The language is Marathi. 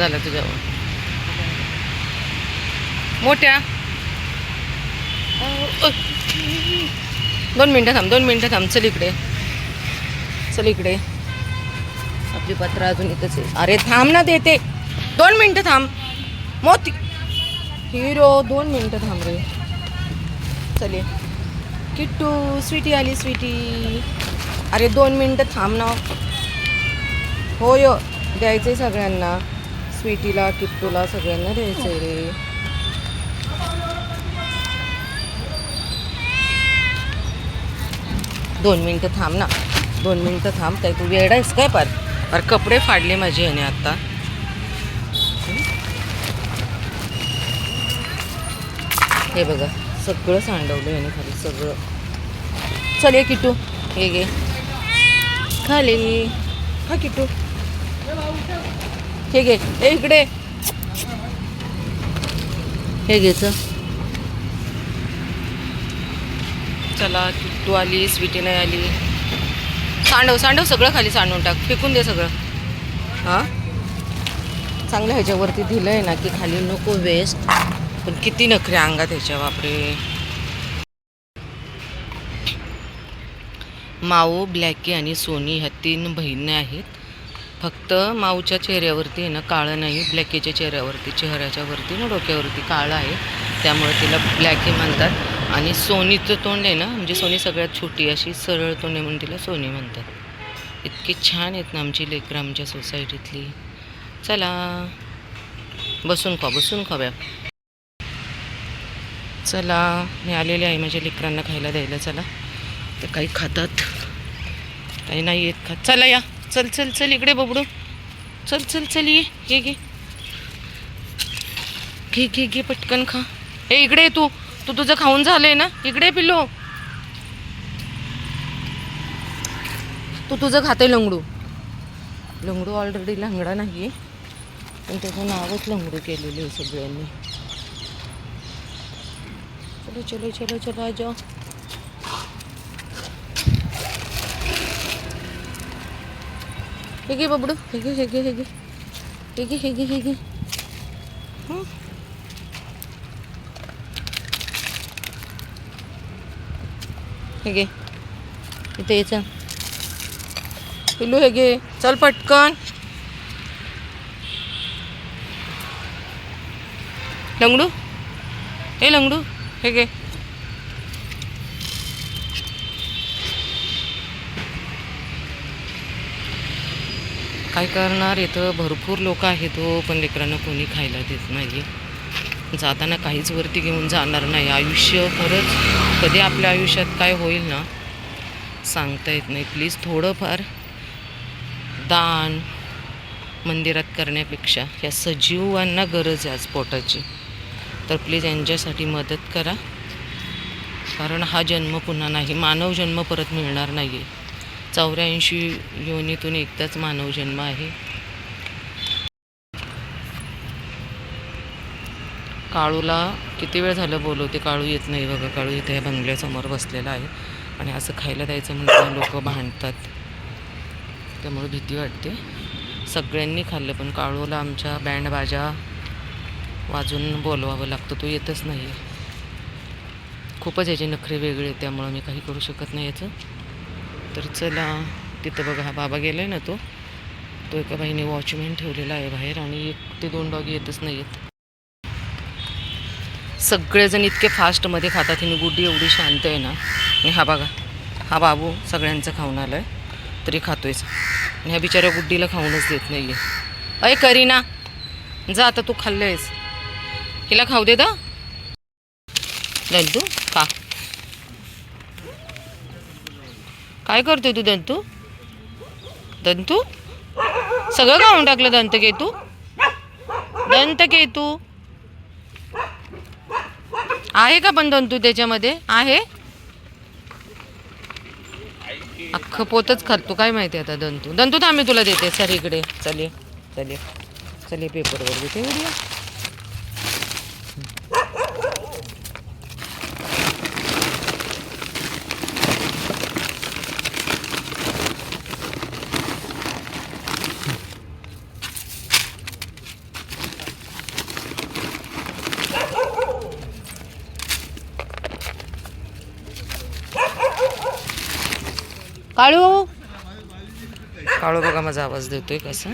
झाला तुझ्यावर. मोठ्या. दोन मिनटं थांब दोन मिनटं थांब. चल इकडे. चल इकडे. आपली पत्र अजून इथंच आहे. अरे थांब ना देते दोन मिनटं थांब. मोती. हिरो दोन मिनटं थांब रे. चले किट्टू स्वीटी आली स्वीटी. अरे दोन मिनटं थांब ना. होय हो. द्यायचंय सगळ्यांना. स्वीटीला किट्टूला सगळ्यांना द्यायचंय रे. दोन मिनटं थांब ना. दोन मिनटं थांब काय तू वेळ आहेस काय पार? अरे कपडे फाडले माझे याने आता. हे बघा सगळं सांडवलं याने खाली सगळं. चल ये किटू हे घे. खाली. हा किटू हे घे. ए इकडे. हे घ्यायचं चला तू आली स्वीटी नाही आली. सांडव सांडव सगळं खाली सांडून टाक. फेकून दे सगळं. हां? चांगलं ह्याच्यावरती दिलं आहे ना की खाली नको वेस्ट पण किती नखरे अंगात ह्याच्या बापरे. माऊ ब्लॅकी आणि सोनी ह्या तीन बहिणी आहेत. फक्त माऊच्या चेहऱ्यावरती आहे ना काळं नाही ब्लॅकीच्या चेहऱ्यावरती चेहऱ्याच्या वरती ना डोक्यावरती काळं आहे. त्यामुळे तिला ब्लॅकी म्हणतात. आणि सोनीचं तोंड आहे ना म्हणजे सोनी सगळ्यात छोटी अशी सरळ तोंड आहे म्हणून तिला सोनी म्हणतात. इतकी छान आहेत ना आमची लेकरं आमच्या सोसायटीतली. चला बसून खा बसून खाव्या चला मी आलेले आहे माझ्या लेकरांना खायला द्यायला चला. ते काही खातात. काही नाही येत खात. चला या. चल चल चल इकडे बबडू. चल चल चल ये घे घे घे घे घे पटकन खा. ए इकडे ये तू. तू तुझं खाऊन झालंय ना? इकडे पिलो पिल्लो. तू तुझं खाते लंगडू. लंगडू ऑलरेडी लंगडा नाही पण त्याचं नावच लंगडू केलेलं आहे सगळ्यांनी. चलो चलो चलो चलो आ जाओ हे घे बबडू हे घे हे हेगे हे हेगे हे इथे यायचं पिल्लू हे घे चल पटकन लंगडू हे लंगडू हेगे काय करणार? इथं भरपूर लोक आहेत हो पण लेकरांना कोणी खायला देत नाही जाताना काहीच वरती घेऊन जाणार नाही. आयुष्य खरंच कधी आपल्या आयुष्यात काय होईल ना सांगता येत नाही. प्लीज थोडंफार दान मंदिरात करण्यापेक्षा या सजीवांना गरज आहे आज पोटाची. तर प्लीज यांच्यासाठी मदत करा. कारण हा जन्म पुन्हा नाही मानव जन्म परत मिळणार नाही आहे चौऱ्याऐंशी योनीतून एकदाच मानव जन्म आहे. काळूला किती वेळ झालं बोलवते काळू येत नाही बघा. काळू इथे या बंगल्यासमोर बसलेला आहे आणि असं खायला द्यायचं म्हणजे लोक भांडतात. त्यामुळे भीती वाटते. सगळ्यांनी खाल्लं पण काळूला आमच्या बँड बाजा वाजून बोलवावं लागतं. तो येतच नाही खूपच याचे नखरे वेगळे आहे त्यामुळं मी काही करू शकत नाही याचं. तर चला तिथं बघा हा बाबा गेला आहे ना तो. तो एका बाईने वॉचमॅन ठेवलेला आहे बाहेर आणि एक ते दोन डॉग येतच नाही आहेत सगळेजण इतके फास्टमध्ये खातात ही गुड्डी एवढी शांत आहे ना. आणि हा बघा हा बाबू सगळ्यांचं खाऊन आला आहे तरी खातोयच आणि ह्या बिचाऱ्या गुड्डीला खाऊनच देत नाही आहे अय करीना जा आता तू खाल्लं आहेस हिला खाऊ दे दा. तू खा. काय करतोय तू दंतू? दंतू? सगळं खाऊन टाकलं दंत केतू दंत केतू आहे का पण दंतू त्याच्यामध्ये? आहे? अख्खं पोतच खातो काय माहिती आता दंतू? दंतू थांबे तुला देते सर इकडे. चल ये चले पेपरवर देते उद्या काळू? काळू बघा माझा आवाज देतोय कसा?